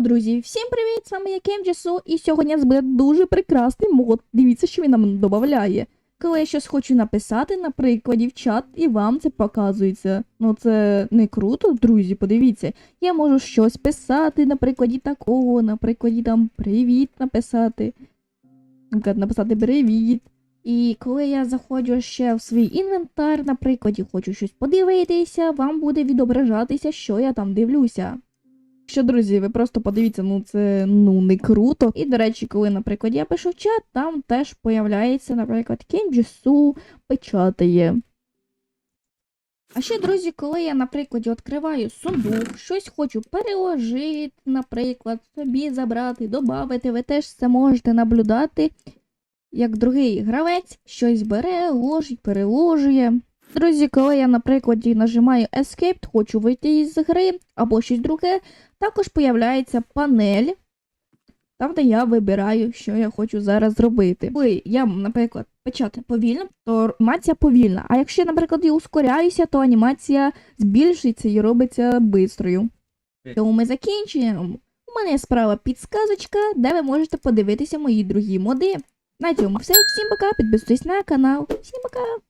друзі, всім привіт! З вами я Кемджесу, і сьогодні буде дуже прекрасний мод. Дивіться, що він нам додає. Коли я щось хочу написати, наприклад, в чат, і вам це показується. Ну це не круто, друзі, подивіться. Я можу щось писати, на прикладі такого, на прикладі там привіт написати. Наприклад, написати привіт. І коли я заходжу ще в свій інвентар, наприклад, і хочу щось подивитися, вам буде відображатися, що я там дивлюся. Що, друзі, ви просто подивіться, ну це ну не круто. І, до речі, коли, наприклад, я пишу чат, там теж появляється, наприклад, Кенджісу печатає. А ще, друзі, коли я, наприклад, відкриваю сундук, щось хочу переложити, наприклад, собі забрати, додати, ви теж це можете наблюдати, як другий гравець щось бере, ложить, переложує. Друзі, коли я, наприклад, нажимаю Escape, хочу вийти із гри або щось друге, також появляється панель, там, де я вибираю, що я хочу зараз зробити. Коли я, наприклад, печати повільно, то анімація повільна. А якщо, наприклад, я ускоряюся, то анімація збільшується і робиться бистрою. Тому ми закінчуємо. У мене справа підсказочка, де ви можете подивитися мої другі моди. На цьому все. Всім пока, підписуйтесь на канал. Всім пока!